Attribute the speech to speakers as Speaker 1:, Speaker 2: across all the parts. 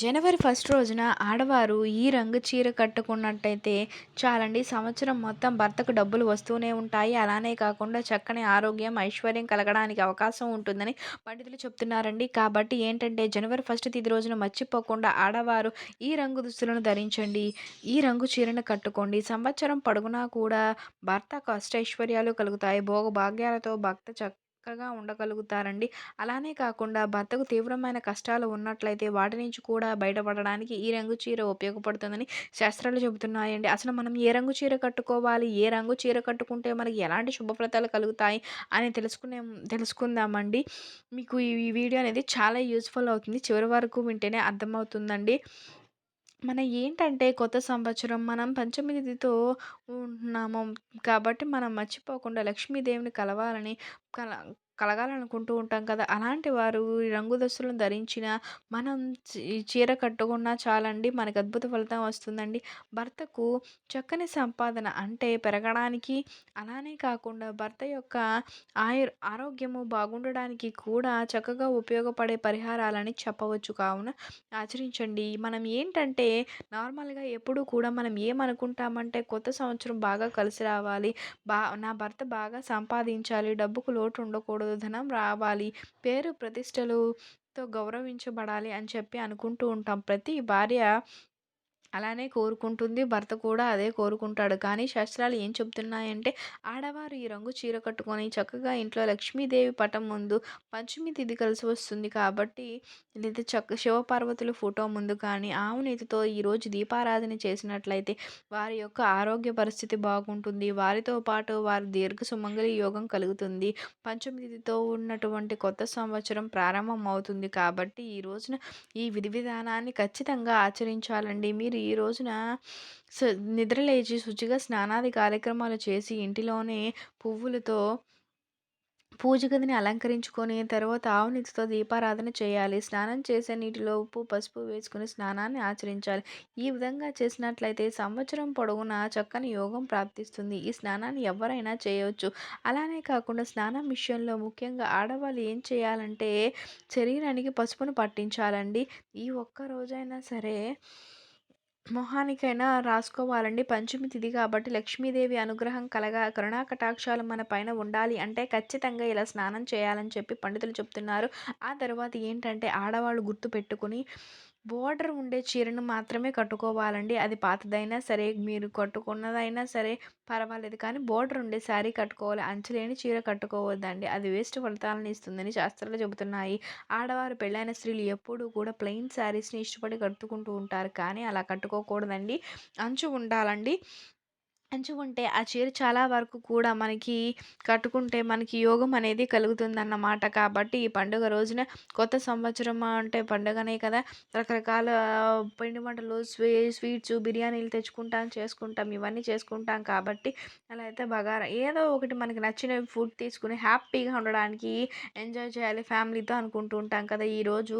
Speaker 1: జనవరి first రోజున ఆడవారు ఈ రంగు చీర కట్టుకున్నట్టయితే చాలండి. సంవత్సరం మొత్తం భర్తకు డబ్బులు వస్తూనే ఉంటాయి. అలానే కాకుండా చక్కని ఆరోగ్యం ఐశ్వర్యం కలగడానికి అవకాశం ఉంటుందని పండితులు చెప్తున్నారండి. కాబట్టి ఏంటంటే జనవరి ఫస్ట్ తిది రోజున మర్చిపోకుండా ఆడవారు ఈ రంగు దుస్తులను ధరించండి. ఈ రంగు చీరను కట్టుకోండి. సంవత్సరం పొడుగునా కూడా భర్త కష్ట ఐశ్వర్యాలు కలుగుతాయి. భోగ భాగ్యాలతో భక్త చక్క చక్కగా ఉండగలుగుతారండి. అలానే కాకుండా భర్తకు తీవ్రమైన కష్టాలు ఉన్నట్లయితే వాటి నుంచి కూడా బయటపడడానికి ఈ రంగు చీర ఉపయోగపడుతుందని శాస్త్రాలు చెబుతున్నాయండి. అసలు మనం ఏ రంగు చీర కట్టుకోవాలి? ఏ రంగు చీర కట్టుకుంటే మనకి ఎలాంటి శుభఫలితాలు కలుగుతాయి? అని తెలుసుకునే తెలుసుకుందామండి. మీకు ఈ వీడియో అనేది చాలా యూస్ఫుల్ అవుతుంది. చివరి వరకు వింటేనే అర్థమవుతుందండి. మన ఏంటంటే కొత్త సంవత్సరం మనం పంచమి తిథితో ఉంటున్నాము. కాబట్టి మనం మర్చిపోకుండా లక్ష్మీదేవిని కలవాలని కల కలగాలనుకుంటూ ఉంటాం కదా! అలాంటి వారు ఈ రంగు దుస్తులను ధరించిన మనం చీ చీర కట్టుకున్నా చాలండి మనకు అద్భుత ఫలితం వస్తుందండి. భర్తకు చక్కని సంపాదన అంటే పెరగడానికి అలానే కాకుండా భర్త యొక్క ఆయు ఆరోగ్యము బాగుండడానికి కూడా చక్కగా ఉపయోగపడే పరిహారాలని చెప్పవచ్చు. కావున ఆచరించండి. మనం ఏంటంటే నార్మల్గా ఎప్పుడూ కూడా మనం ఏమనుకుంటామంటే కొత్త సంవత్సరం బాగా కలిసి రావాలి బా నా భర్త బాగా సంపాదించాలి డబ్బుకు లోటు ఉండకూడదు ధనం రావాలి. పేరు ప్రతిష్టలుతో గౌరవించబడాలి అని చెప్పి అనుకుంటూ ఉంటాం. ప్రతి భార్య అలానే కోరుకుంటుంది. భర్త కూడా అదే కోరుకుంటాడు. కానీ శాస్త్రాలు ఏం చెబుతున్నాయంటే ఆడవారు ఈ రంగు చీర కట్టుకొని చక్కగా ఇంట్లో లక్ష్మీదేవి పటం ముందు పంచమి తిథి కలిసి వస్తుంది కాబట్టి లేదా చక్క శివపార్వతుల ఫోటో ముందు కానీ ఆవు నీతితో ఈరోజు దీపారాధన చేసినట్లయితే వారి యొక్క ఆరోగ్య పరిస్థితి బాగుంటుంది. వారితో పాటు వారి దీర్ఘ సుమంగళి యోగం కలుగుతుంది. పంచమి తిథితో ఉన్నటువంటి కొత్త సంవత్సరం ప్రారంభం అవుతుంది కాబట్టి ఈ రోజున ఈ విధి విధానాన్ని ఖచ్చితంగా ఆచరించాలండి. మీరు ఈ రోజున నిద్రలేచి శుచిగా స్నానాది కార్యక్రమాలు చేసి ఇంటిలోనే పువ్వులతో పూజ గదిని అలంకరించుకొని తర్వాత ఆవునితితో దీపారాధన చేయాలి. స్నానం చేసే నీటిలో ఉప్పు పసుపు వేసుకుని స్నానాన్ని ఆచరించాలి. ఈ విధంగా చేసినట్లయితే సంవత్సరం పొడవునా చక్కని యోగం ప్రాప్తిస్తుంది. ఈ స్నానాన్ని ఎవరైనా చేయవచ్చు అలానే కాకుండా స్నానం విషయంలో ముఖ్యంగా ఆడవాళ్ళు ఏం చేయాలంటే శరీరానికి పసుపును పట్టించాలండి. ఈ ఒక్క రోజైనా సరే మొహానికైనా రాసుకోవాలండి. పంచమి తిథి కాబట్టి లక్ష్మీదేవి అనుగ్రహం కలగా కరుణా కటాక్షాలు మన పైన ఉండాలి అంటే ఖచ్చితంగా ఇలా స్నానం చేయాలని చెప్పి పండితులు చెప్తున్నారు. ఆ తర్వాత ఏంటంటే ఆడవాళ్ళు గుర్తు పెట్టుకుని బోర్డర్ ఉండే చీరను మాత్రమే కట్టుకోవాలండి. అది పాతదైనా సరే మీరు కట్టుకున్నదైనా సరే పర్వాలేదు. కానీ బోర్డర్ ఉండే శారీ కట్టుకోవాలి. అంచులేని చీర కట్టుకోవద్దండి. అది వేస్ట్ ఫలితాలను ఇస్తుందని శాస్త్రాలు చెబుతున్నాయి. ఆడవారు పెళ్ళైన స్త్రీలు ఎప్పుడూ కూడా ప్లెయిన్ శారీస్ని ఇష్టపడి కట్టుకుంటూ ఉంటారు. కానీ అలా కట్టుకోకూడదండి. అంచు ఉండాలండి. ఎంచుకుంటే ఆ చీర చాలా వరకు కూడా మనకి కట్టుకుంటే మనకి యోగం అనేది కలుగుతుందన్నమాట. కాబట్టి ఈ పండుగ రోజున కొత్త సంవత్సరం అంటే పండుగనే కదా. రకరకాల పిండి వంటలు స్వీ స్వీట్స్ బిర్యానీలు తెచ్చుకుంటాం చేసుకుంటాం ఇవన్నీ చేసుకుంటాం కాబట్టి అలా అయితే బగారా ఏదో ఒకటి మనకి నచ్చిన ఫుడ్ తీసుకుని హ్యాపీగా ఉండడానికి ఎంజాయ్ చేయాలి ఫ్యామిలీతో అనుకుంటూ ఉంటాం కదా. ఈరోజు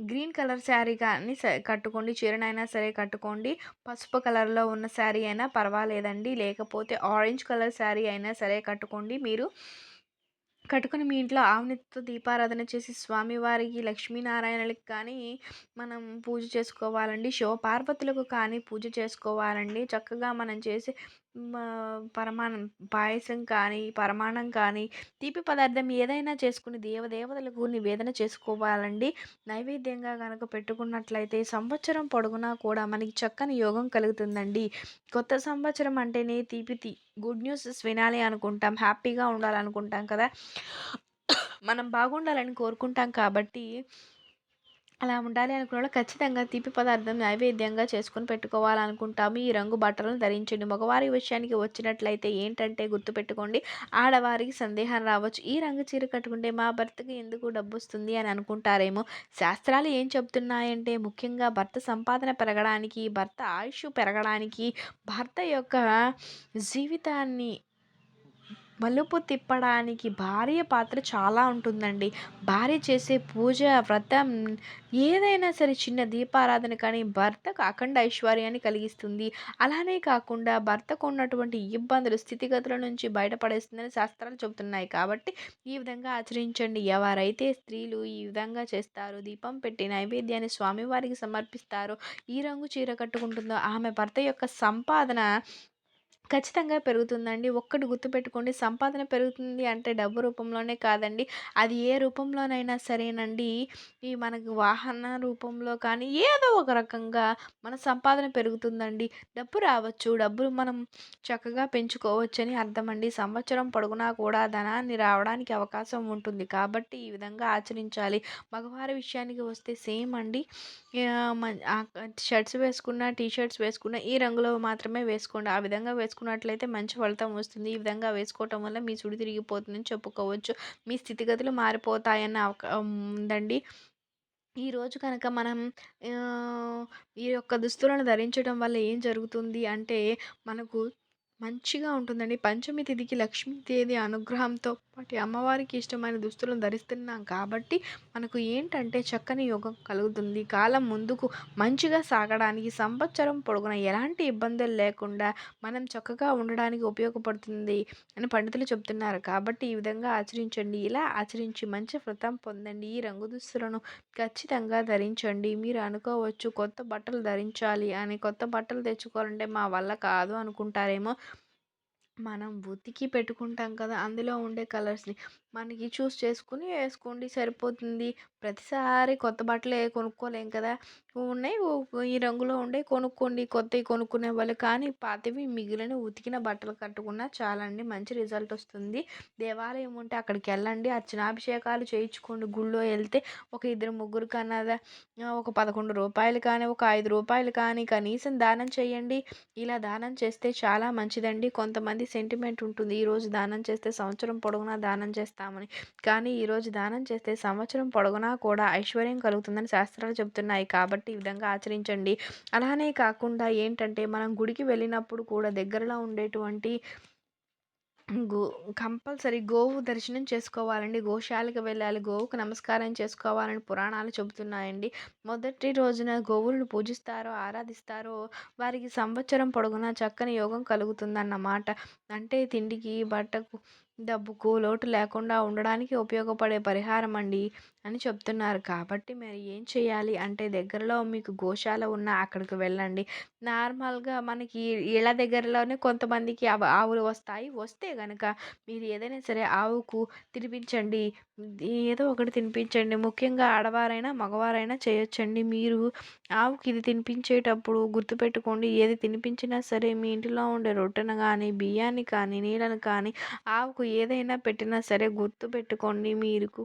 Speaker 1: గ్రీన్ కలర్ శారీ కానీ కట్టుకోండి. చీరనైనా సరే కట్టుకోండి. పసుపు కలర్లో ఉన్న శారీ అయినా పర్వాలేదండి. లేకపోతే ఆరెంజ్ కలర్ శారీ అయినా సరే కట్టుకోండి. మీరు కట్టుకుని మీ ఇంట్లో ఆవునితో దీపారాధన చేసి స్వామివారికి లక్ష్మీనారాయణలకు కానీ మనం పూజ చేసుకోవాలండి. శివ పార్వతులకు కానీ పూజ చేసుకోవాలండి. చక్కగా మనం చేసే పరమాణం పాయసం కానీ పరమాణం కానీ తీపి పదార్థం ఏదైనా చేసుకుని దేవదేవతలకు నివేదన చేసుకోవాలండి. నైవేద్యంగా కనుక పెట్టుకున్నట్లయితే సంవత్సరం పొడుగునా కూడా మనకి చక్కని యోగం కలుగుతుందండి. కొత్త సంవత్సరం అంటేనే తీపి తీ గుడ్ న్యూస్ వినాలి అనుకుంటాం హ్యాపీగా ఉండాలనుకుంటాం కదా. మనం బాగుండాలని కోరుకుంటాం కాబట్టి అలా ఉండాలి అనుకున్న వాళ్ళు ఖచ్చితంగా తీపి పదార్థం నైవేద్యంగా చేసుకుని పెట్టుకోవాలనుకుంటాము. ఈ రంగు బట్టలను ధరించండి. మగవారి విషయానికి వచ్చినట్లయితే ఏంటంటే గుర్తుపెట్టుకోండి ఆడవారికి సందేహం రావచ్చు. ఈ రంగు చీర కట్టుకుంటే మా భర్తకి ఎందుకు డబ్బు వస్తుంది అని అనుకుంటారేమో? శాస్త్రాలు ఏం చెప్తున్నాయంటే ముఖ్యంగా భర్త సంపాదన పెరగడానికి భర్త ఆయుష్ పెరగడానికి భర్త యొక్క జీవితాన్ని మలుపు తిప్పడానికి భార్య పాత్ర చాలా ఉంటుందండి. భార్య చేసే పూజ, వ్రతం ఏదైనా సరే చిన్న దీపారాధన కానీ భర్తకు అఖండ ఐశ్వర్యాన్ని కలిగిస్తుంది. అలానే కాకుండా భర్తకు ఉన్నటువంటి ఇబ్బందులు, స్థితిగతుల నుంచి బయటపడేస్తుందని శాస్త్రాలు చెబుతున్నాయి. కాబట్టి ఈ విధంగా ఆచరించండి. ఎవరైతే స్త్రీలు ఈ విధంగా చేస్తారు దీపం పెట్టి నైవేద్యాన్ని స్వామివారికి సమర్పిస్తారో, ఈ రంగు చీర కట్టుకుంటుందో ఆమె భర్త యొక్క సంపాదన ఖచ్చితంగా పెరుగుతుందండి. ఒక్కటి గుర్తుపెట్టుకోండి సంపాదన పెరుగుతుంది అంటే డబ్బు రూపంలోనే కాదండి. అది ఏ రూపంలోనైనా సరేనండి. ఈ మనకు వాహన రూపంలో కానీ ఏదో ఒక రకంగా మన సంపాదన పెరుగుతుందండి. డబ్బు రావచ్చు. డబ్బులు మనం చక్కగా పెంచుకోవచ్చని అర్థమండి. సంవత్సరం పొడుగునా కూడా ధనాన్ని రావడానికి అవకాశం ఉంటుంది. కాబట్టి ఈ విధంగా ఆచరించాలి. మగవారి విషయానికి వస్తే సేమ్ అండి. మ షర్ట్స్ వేసుకున్న, టీ షర్ట్స్ వేసుకున్న ఈ రంగులో మాత్రమే వేసుకోండి. ఆ విధంగా వేసుకున్నట్లయితే మంచి ఫలితం వస్తుంది. ఈ విధంగా వేసుకోవటం వల్ల మీ సుడి తిరిగిపోతుందని చెప్పుకోవచ్చు. మీ స్థితిగతులు మారిపోతాయన్న ఉందండి. ఈరోజు కనుక మనం ఈ యొక్క దుస్తులను ధరించడం వల్ల ఏం జరుగుతుంది అంటే మనకు మంచిగా ఉంటుందండి. పంచమి తిథికి లక్ష్మీదేవి అనుగ్రహంతో పాటు అమ్మవారికి ఇష్టమైన దుస్తులను ధరిస్తున్నాం కాబట్టి మనకు ఏంటంటే చక్కని యోగం కలుగుతుంది. కాలం ముందుకు మంచిగా సాగడానికి సంవత్సరం పొడుగున ఎలాంటి ఇబ్బందులు లేకుండా మనం చక్కగా ఉండడానికి ఉపయోగపడుతుంది అని పండితులు చెప్తున్నారు. కాబట్టి ఈ విధంగా ఆచరించండి. ఇలా ఆచరించి మంచి ఫలితం పొందండి. ఈ రంగు దుస్తులను ఖచ్చితంగా ధరించండి. మీరు అనుకోవచ్చు కొత్త బట్టలు ధరించాలి అని. కొత్త బట్టలు తెచ్చుకోవాలంటే మా వల్ల కాదు అనుకుంటారేమో. మనం ఉతికి పెట్టుకుంటాం కదా! అందులో ఉండే కలర్స్‌ని మనకి చూస్ చేసుకొని వేసుకోండి సరిపోతుంది. ప్రతిసారి కొత్త బట్టలే కొనుక్కోలేం కదా! ఉన్నాయి ఓ ఈ రంగులో ఉండే కొనుక్కోండి. కొత్తవి కొనుక్కునే వాళ్ళు కానీ పాతవి మిగిలిన ఉతికిన బట్టలు కట్టుకున్నా చాలండి. మంచి రిజల్ట్ వస్తుంది. దేవాలయం ఉంటే అక్కడికి వెళ్ళండి అర్చనాభిషేకాలు చేయించుకోండి. గుళ్ళో వెళ్తే ఒక ఇద్దరు ముగ్గురు కన్నా ఒక పదకొండు రూపాయలు కానీ, ఒక ఐదు రూపాయలు కానీ కనీసం దానం చేయండి. ఇలా దానం చేస్తే చాలా మంచిదండి. కొంతమంది సెంటిమెంట్ ఉంటుంది. ఈరోజు దానం చేస్తే సంవత్సరం పొడవునా దానం చేస్తామని. కానీ ఈరోజు దానం చేస్తే సంవత్సరం పొడుగునా కూడా ఐశ్వర్యం కలుగుతుందని శాస్త్రాలు చెబుతున్నాయి. కాబట్టి ఈ విధంగా ఆచరించండి. అలానే కాకుండా ఏంటంటే మనం గుడికి వెళ్ళినప్పుడు కూడా దగ్గరలో ఉండేటువంటి గో కంపల్సరీ గోవు దర్శనం చేసుకోవాలండి. గోశాలకు వెళ్ళాలి. గోవుకు నమస్కారం చేసుకోవాలని పురాణాలు చెబుతున్నాయండి. మొదటి రోజున గోవులను పూజిస్తారో, ఆరాధిస్తారో వారికి సంవత్సరం పొడుగునా చక్కని యోగం కలుగుతుందన్నమాట. అంటే తిండికి, బట్టకు, డబ్బుకు లోటు లేకుండా ఉండడానికి ఉపయోగపడే పరిహారం అండి అని చెప్తున్నారు. కాబట్టి మరి ఏం చేయాలి అంటే దగ్గరలో మీకు గోశాల ఉన్నా అక్కడికి వెళ్ళండి. నార్మల్‌గా మనకి ఇళ్ళ దగ్గరలోనే కొంతమందికి ఆవులు వస్తాయి. వస్తే గనక మీరు ఏదైనా సరే ఆవుకు తినిపించండి. ఏదో ఒకటి తినిపించండి. ముఖ్యంగా ఆడవారైనా, మగవారైనా చేయొచ్చండి. మీరు ఆవుకి ఇది తినిపించేటప్పుడు గుర్తుపెట్టుకోండి. ఏది తినిపించినా సరే మీ ఇంటిలో ఉండే రొట్టెను కానీ బియ్యాన్ని కానీ, నీళ్ళను కానీ ఆవుకు ఏదైనా పెట్టినా సరే గుర్తు పెట్టుకోండి మీకు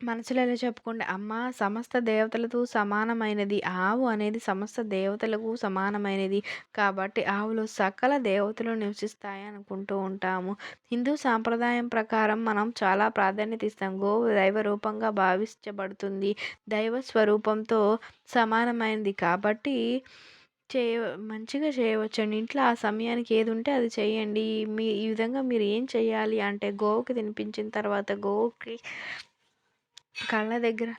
Speaker 1: మనసులో ఎలా చెప్పుకోండి. అమ్మ సమస్త దేవతలతో సమానమైనది. ఆవు అనేది సమస్త దేవతలకు సమానమైనది. కాబట్టి ఆవులో సకల దేవతలు నివసిస్తాయి అనుకుంటూ ఉంటాము. హిందూ సాంప్రదాయం ప్రకారం మనం చాలా ప్రాధాన్యత ఇస్తాం. గోవు దైవ రూపంగా భావించబడుతుంది. దైవ స్వరూపంతో సమానమైనది కాబట్టి చేయ మంచిగా చేయవచ్చండి. ఇంట్లో ఆ సమయానికి ఏది ఉంటే అది చేయండి. మీ ఈ విధంగా మీరు ఏం చేయాలి అంటే గోవుకి తినిపించిన తర్వాత గోవుకి కళ్ళ దగ్గర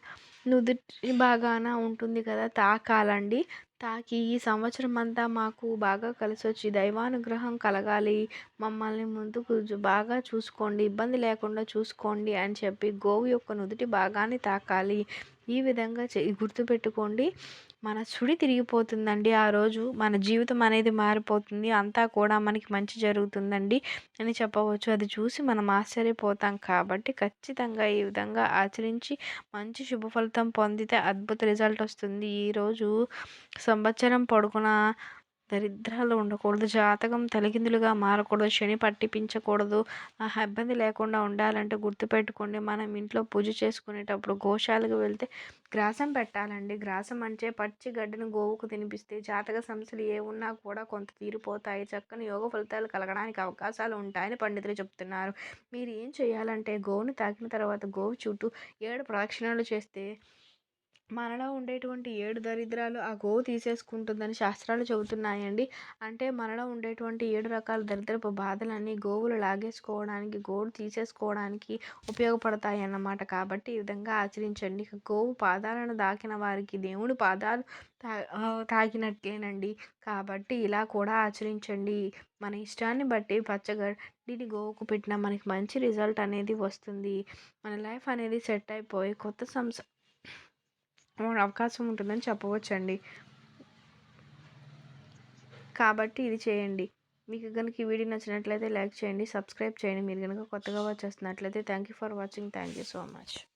Speaker 1: నుదుటి భాగాన ఉంటుంది కదా! తాకాలండి. తాకి ఈ సంవత్సరం అంతా మాకు బాగా కలిసొచ్చి దైవానుగ్రహం కలగాలి. మమ్మల్ని ముందుకు జు బాగా చూసుకోండి. ఇబ్బంది లేకుండా చూసుకోండి అని చెప్పి గోవు యొక్క నుదుటి భాగాన్ని తాకాలి. ఈ విధంగా చే గుర్తుపెట్టుకోండి. మన సుడి తిరిగిపోతుందండి ఆ రోజు. మన జీవితం అనేది మారిపోతుంది. అంతా కూడా మనకి మంచి జరుగుతుందండి అని చెప్పవచ్చు. అది చూసి మనం ఆశ్చర్యపోతాం కాబట్టి ఖచ్చితంగా ఈ విధంగా ఆచరించి మంచి శుభ ఫలితం పొందితే అద్భుత రిజల్ట్ వస్తుంది. ఈరోజు సంవత్సరం పొడుగునా దరిద్రాలు ఉండకూడదు. జాతకం తలకిందులుగా మారకూడదు. శని పట్టిపించకూడదు. ఇబ్బంది లేకుండా ఉండాలంటే గుర్తుపెట్టుకోండి. మనం ఇంట్లో పూజ చేసుకునేటప్పుడు గోశాలకు వెళ్తే గ్రాసం పెట్టాలండి. గ్రాసం అంటే పచ్చి గడ్డిని గోవుకు తినిపిస్తే జాతక సమస్యలు ఏ ఉన్నా కూడా కొంత తీరిపోతాయి. చక్కని యోగ ఫలితాలు కలగడానికి అవకాశాలు ఉంటాయని పండితులు చెప్తున్నారు. మీరు ఏం చేయాలంటే గోవుని తాకిన తర్వాత గోవు చుట్టూ ఏడు ప్రదక్షిణలు చేస్తే మనలో ఉండేటువంటి ఏడు దరిద్రాలు ఆ గోవు తీసేసుకుంటుందని శాస్త్రాలు చెబుతున్నాయండి. అంటే మనలో ఉండేటువంటి ఏడు రకాల దరిద్రపు బాధలన్నీ గోవులు లాగేసుకోవడానికి గోవులు తీసేసుకోవడానికి ఉపయోగపడతాయి అన్నమాట కాబట్టి ఈ విధంగా ఆచరించండి. గోవు పాదాలను దాకిన వారికి దేవుడు పాదాలు తా తాకినట్లేనండి. కాబట్టి ఇలా కూడా ఆచరించండి. మన ఇష్టాన్ని బట్టి పచ్చగడ్డిని గోవుకు పెట్టినా మనకి మంచి రిజల్ట్ అనేది వస్తుంది. మన లైఫ్ అనేది సెట్ అయిపోయి కొత్త సంస అవకాశం ఉంటుందని చెప్పవచ్చండి. కాబట్టి ఇది చేయండి. మీకు కనుక ఈ వీడియో నచ్చినట్లయితే లైక్ చేయండి సబ్స్క్రైబ్ చేయండి. మీరు కనుక కొత్తగా వచ్చేస్తున్నట్లయితే thank you for watching. Thank you so much.